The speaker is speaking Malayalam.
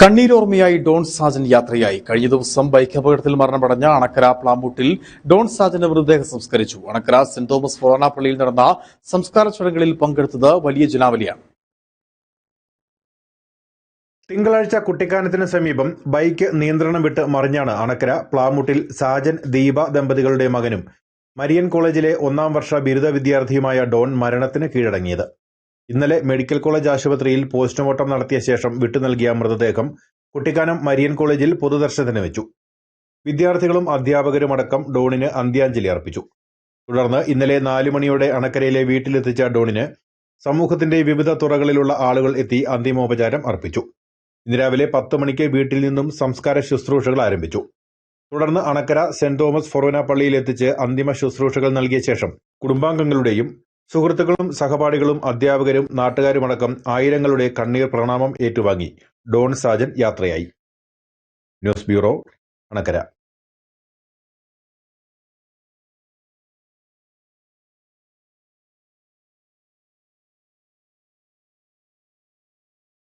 കണ്ണീരോർമ്മയായി ഡോൺ സാജൻ യാത്രയായി. കഴിഞ്ഞ ദിവസം ബൈക്ക് അപകടത്തിൽ മരണമടഞ്ഞ അണക്കര പ്ലാമൂട്ടിൽ ഡോൺ സാജന്റെ മൃതദേഹം സംസ്കരിച്ചു. അണക്കര സെന്റ് തോമസ് ഫൊറോന പള്ളിയിൽ നടന്ന സംസ്കാര ചടങ്ങുകളിൽ പങ്കെടുത്തത് വലിയ ജനാവലിയാണ്. തിങ്കളാഴ്ച കുട്ടിക്കാനത്തിന് സമീപം ബൈക്ക് നിയന്ത്രണം വിട്ട് മറിഞ്ഞാണ് അണക്കര പ്ലാമുട്ടിൽ സാജൻ ദീപ ദമ്പതികളുടെ മകനും മരിയൻ കോളേജിലെ ഒന്നാം വർഷ ബിരുദ വിദ്യാർത്ഥിയുമായ ഡോൺ മരണത്തിന് കീഴടങ്ങിയത്. ഇന്നലെ മെഡിക്കൽ കോളേജ് ആശുപത്രിയിൽ പോസ്റ്റ്മോർട്ടം നടത്തിയ ശേഷം വിട്ടു നൽകിയ മൃതദേഹം കുട്ടിക്കാനം മരിയൻ കോളേജിൽ പൊതുദർശനത്തിന് വെച്ചു. വിദ്യാർത്ഥികളും അധ്യാപകരുമടക്കം ഡോണിന് അന്ത്യാഞ്ജലി അർപ്പിച്ചു. തുടർന്ന് ഇന്നലെ നാലു മണിയോടെ അണക്കരയിലെ വീട്ടിലെത്തിച്ച ഡോണിന് സമൂഹത്തിന്റെ വിവിധ തുറകളിലുള്ള ആളുകൾ എത്തി അന്തിമോപചാരം അർപ്പിച്ചു. ഇന്ന് രാവിലെ പത്ത് മണിക്ക് വീട്ടിൽ നിന്നും സംസ്കാര ശുശ്രൂഷകൾ ആരംഭിച്ചു. തുടർന്ന് അണക്കര സെന്റ് തോമസ് ഫൊറോന പള്ളിയിൽ എത്തിച്ച് അന്തിമ ശുശ്രൂഷകൾ നൽകിയ ശേഷം കുടുംബാംഗങ്ങളുടെയും സുഹൃത്തുക്കളും സഹപാഠികളും അധ്യാപകരും നാട്ടുകാരുമടക്കം ആയിരങ്ങളുടെ കണ്ണീർ പ്രണാമം ഏറ്റുവാങ്ങി. ഡോൺ സാജൻ യാത്രയായി. News bureau Anakkara.